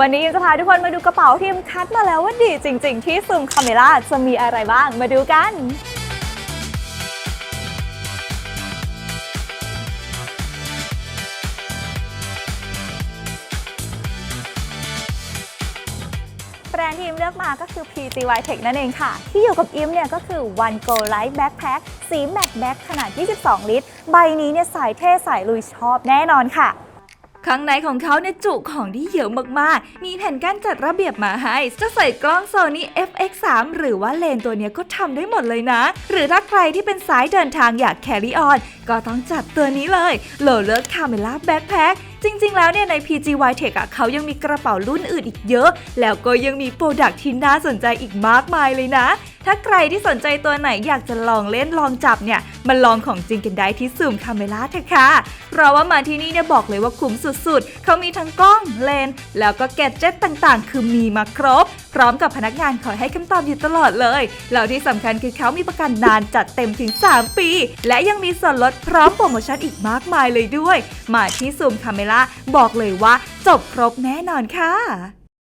วันนี้อิมจะพาทุกคนมาดูกระเป๋าที่มคัดมาแล้วว่าดีจริง ๆ ที่ซูมคาเมล่าจะมีอะไรบ้างมาดูกันแบรนด์ที่อิมเลือกมาก็คือ PGY Tech นั่นเองค่ะ ที่อยู่กับอิมเนี่ยก็คือ One Go Light Backpack สี Matte Black ขนาด 22 ลิตร ใบนี้เนี่ยสายเท่สายลุยชอบแน่นอนค่ะ ข้างในของเขาเนี่ยจุของที่เยอะมากๆ มีแผ่นกั้นจัดระเบียบมาให้ จะใส่กล้อง Sony FX3 หรือว่าเลนตัวเนี้ยก็ทำได้หมดเลยนะ หรือถ้าใครที่เป็นสายเดินทางอยาก carry on ก็ต้องจัดตัวนี้เลย l o w l e r Camera Backpack จริงๆ แล้วเนี่ยใน PGY Tech อะเขายังมีกระเป๋ารุ่นอื่นอีกเยอะ แล้วก็ยังมีโปรดักที่น่าสนใจอีกมากมายเลยนะ ถ้าใครที่สนใจตัวไหนอยากจะลองเล่นลองจับเนี่ยมาลองของจริงกันได้ที่ซูมคาเมล่าเถอะค่ะเพราะว่ามาที่นี่เนี่ยบอกเลยว่าคุ้มสุดๆ เขามีทั้งกล้องเลน แล้วก็แกดเจ็ตต่างๆ คือมีมาครบ พร้อมกับพนักงานคอยให้คำตอบอยู่ตลอดเลย แล้วที่สำคัญคือเขามีประกันนานจัดเต็มถึง 3 ปี และยังมีส่วนลดพร้อมโปรโมชั่นอีกมากมายเลยด้วย มาที่ซูมคาเมล่าบอกเลยว่าจบครบแน่นอนค่ะ